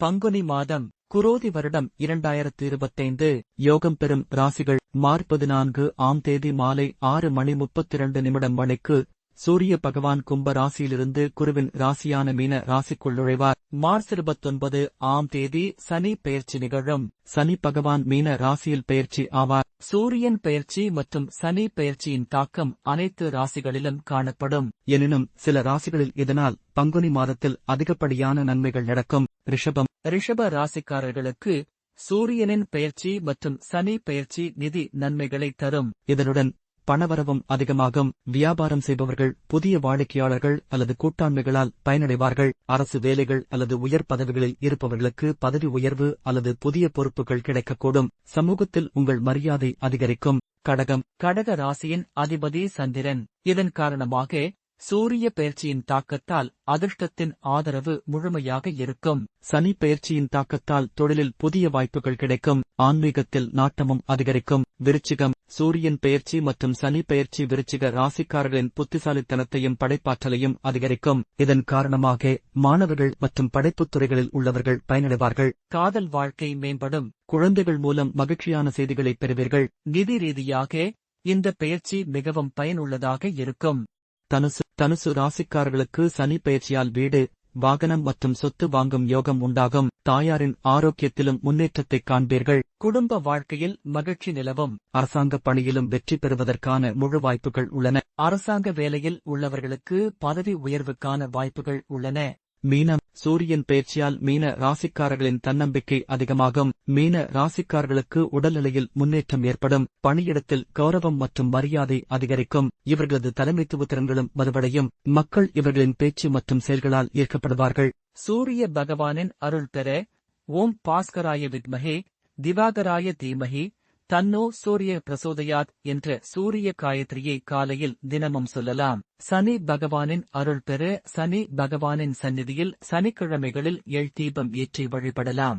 பங்குனி மாதம் குரோதி வருடம் இரண்டாயிரத்து இருபத்தைந்து யோகம் பெறும் ராசிகள் மார்ச் பதினான்கு ஆம் தேதி மாலை ஆறு மணி முப்பத்திரண்டு நிமிடம் மணிக்கு சூரிய பகவான் கும்ப ராசியிலிருந்து குருவின் ராசியான மீன ராசிக்குள் நுழைவார். மார்ச் இருபத்தொன்பது ஆம் தேதி சனி பெயர்ச்சி நிகழும். சனி பகவான் மீன ராசியில் பெயர்ச்சி ஆவார். சூரியன் பெயர்ச்சி மற்றும் சனி பெயர்ச்சியின் தாக்கம் அனைத்து ராசிகளிலும் காணப்படும். எனினும் சில ராசிகளில் இதனால் பங்குனி மாதத்தில் அதிகப்படியான நன்மைகள் நடக்கும். ரிஷபம். ரிஷப ராசிக்காரர்களுக்கு சூரியனின் பெயர்ச்சி மற்றும் சனி பெயர்ச்சி நிதி நன்மைகளை தரும். இதனுடன் பணவரவும் அதிகமாகும். வியாபாரம் செய்பவர்கள் புதிய வாடிக்கையாளர்கள் அல்லது கூட்டாண்மைகளால் பயனடைவார்கள். அரசு வேலைகள் அல்லது உயர் பதவிகளில் இருப்பவர்களுக்கு பதவி உயர்வு அல்லது புதிய பொறுப்புகள் கிடைக்கக்கூடும். சமூகத்தில் உங்கள் மரியாதை அதிகரிக்கும். கடகம் கடக ராசியின் அதிபதி சந்திரன். இதன் காரணமாக சூரிய பயிற்சியின் தாக்கத்தால் அதிர்ஷ்டத்தின் ஆதரவு முழுமையாக இருக்கும். சனி பயிற்சியின் தாக்கத்தால் தொழிலில் புதிய வாய்ப்புகள் கிடைக்கும். ஆன்மீகத்தில் நாட்டமும் அதிகரிக்கும். விருச்சிகம் சூரியன் பெயர்ச்சி மற்றும் சனி பெயர்ச்சி விருச்சிக ராசிக்காரர்களின் புத்திசாலித்தனத்தையும் படைப்பாற்றலையும் அதிகரிக்கும். இதன் காரணமாக மாணவர்கள் மற்றும் படைப்புத் துறைகளில் உள்ளவர்கள் பயனடைவார்கள். காதல் வாழ்க்கை மேம்படும். குழந்தைகள் மூலம் மகிழ்ச்சியான செய்திகளை பெறுவீர்கள். நிதி ரீதியாக இந்த பெயர்ச்சி மிகவும் பயனுள்ளதாக இருக்கும். தனுசு தனுசு ராசிக்காரர்களுக்கு சனி பயிற்சியால் வீடு வாகனம் மற்றும் சொத்து வாங்கும் யோகம் உண்டாகும். தாயாரின் ஆரோக்கியத்திலும் முன்னேற்றத்தைக் காண்பீர்கள். குடும்ப வாழ்க்கையில் மகிழ்ச்சி நிலவும். அரசாங்க பணியிலும் வெற்றி பெறுவதற்கான முழு வாய்ப்புகள் உள்ளன. அரசாங்க வேலையில் உள்ளவர்களுக்கு பதவி உயர்வுக்கான வாய்ப்புகள் உள்ளன. மீனம் சூரியன் பயிற்சியால் மீன ராசிக்காரர்களின் தன்னம்பிக்கை அதிகமாகும். மீன ராசிக்காரர்களுக்கு உடல்நிலையில் முன்னேற்றம் ஏற்படும். பணியிடத்தில் கௌரவம் மற்றும் மரியாதை அதிகரிக்கும். இவர்களது தலைமைத்துவ திறன்களும் வலுவடையும். மக்கள் இவர்களின் பேச்சு மற்றும் செயல்களால் ஈர்க்கப்படுவார்கள் சூரிய பகவானின் அருள் பெற ஓம் பாஸ்கராய வித்மகே திவாகராய தீமகி தன்னோ சூரிய பிரசோதயாத் என்ற சூரிய காயத்ரியை காலையில் தினமும் சொல்லலாம். சனி பகவானின் அருள் பெற சனி பகவானின் சந்நிதியில் சனிக்கிழமைகளில் எள் தீபம் ஏற்றி வழிபடலாம்.